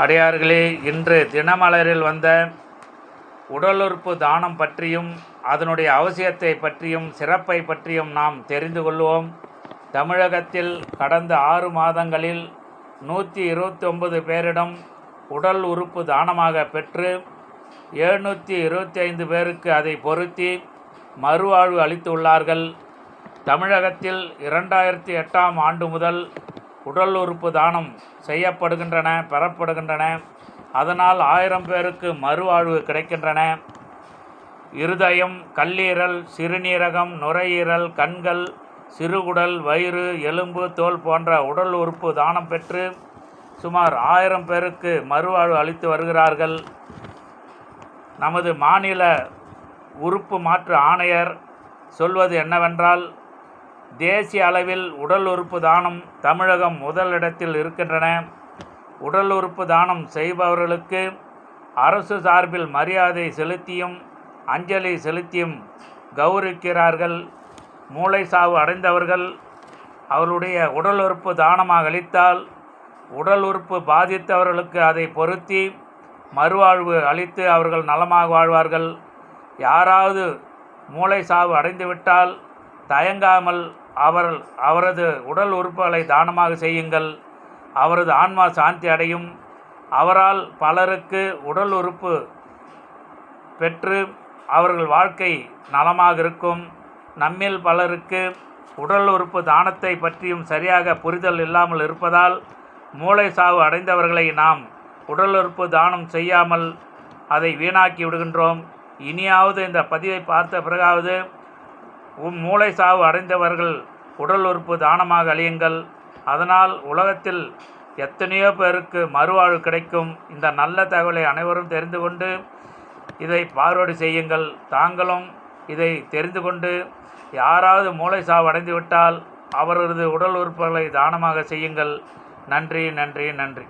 அடியார்களே. இன்று தினமலரில் வந்த உடல் உறுப்பு தானம் பற்றியும் அதனுடைய அவசியத்தை பற்றியும் சிறப்பை பற்றியும் நாம் தெரிந்து கொள்வோம். தமிழகத்தில் கடந்த ஆறு மாதங்களில் நூற்றி இருபத்தி ஒன்பது பேரிடம் உடல் உறுப்பு தானமாக பெற்று எழுநூற்றி இருபத்தி ஐந்து பேருக்கு அதை பொருத்தி மறுவாழ்வு அளித்துள்ளார்கள். தமிழகத்தில் இரண்டாயிரத்தி எட்டாம் ஆண்டு முதல் உடல் உறுப்பு தானம் செய்யப்படுகின்றன பெறப்படுகின்றன. அதனால் ஆயிரம் பேருக்கு மறுவாழ்வு கிடைக்கின்றன. இருதயம் கல்லீரல் சிறுநீரகம் நுரையீரல் கண்கள் சிறுகுடல் வயிறு எலும்பு தோல் போன்ற உடல் உறுப்பு தானம் பெற்று சுமார் ஆயிரம் பேருக்கு மறுவாழ்வு அளித்து வருகிறார்கள். நமது மாநில உறுப்பு மாற்று ஆணையர் சொல்வது என்னவென்றால் தேசிய அளவில் உடல் உறுப்பு தானம் தமிழகம் முதலிடத்தில் இருக்கின்றன. உடல் உறுப்பு தானம் செய்பவர்களுக்கு அரசு சார்பில் மரியாதை செலுத்தியும் அஞ்சலி செலுத்தியும் கௌரவிக்கிறார்கள். மூளை சாவு அடைந்தவர்கள் அவருடைய உடல் உறுப்பு தானமாக அளித்தால் உடல் உறுப்பு பாதித்தவர்களுக்கு அதை பொருத்தி மறுவாழ்வு அளித்து அவர்கள் நலமாக வாழ்வார்கள். யாராவது மூளை சாவு அடைந்துவிட்டால் தயங்காமல் அவர் அவரது உடல் உறுப்புகளை தானமாக செய்யுங்கள். அவரது ஆன்மா சாந்தி அடையும். அவரால் பலருக்கு உடல் உறுப்பு பெற்று அவர்கள் வாழ்க்கை நலமாக இருக்கும். நம்மில் பலருக்கு உடல் உறுப்பு தானத்தை பற்றியும் சரியாக புரிதல் இல்லாமல் இருப்பதால் மூளை சாவு அடைந்தவர்களை நாம் உடல் உறுப்பு தானம் செய்யாமல் அதை வீணாக்கி விடுகின்றோம். இனியாவது இந்த பதிவை பார்த்த பிறகாவது உம் மூளை சாவு அடைந்தவர்கள் உடல் உறுப்பு தானமாக அழியுங்கள். அதனால் உலகத்தில் எத்தனையோ பேருக்கு மறுவாழ்வு கிடைக்கும். இந்த நல்ல தகவலை அனைவரும் தெரிந்து கொண்டு இதை பார்வர்டு செய்யுங்கள். தாங்களும் இதை தெரிந்து கொண்டு யாராவது மூளை சாவு அடைந்துவிட்டால் அவரது உடல் உறுப்புகளை தானமாக செய்யுங்கள். நன்றி நன்றி நன்றி.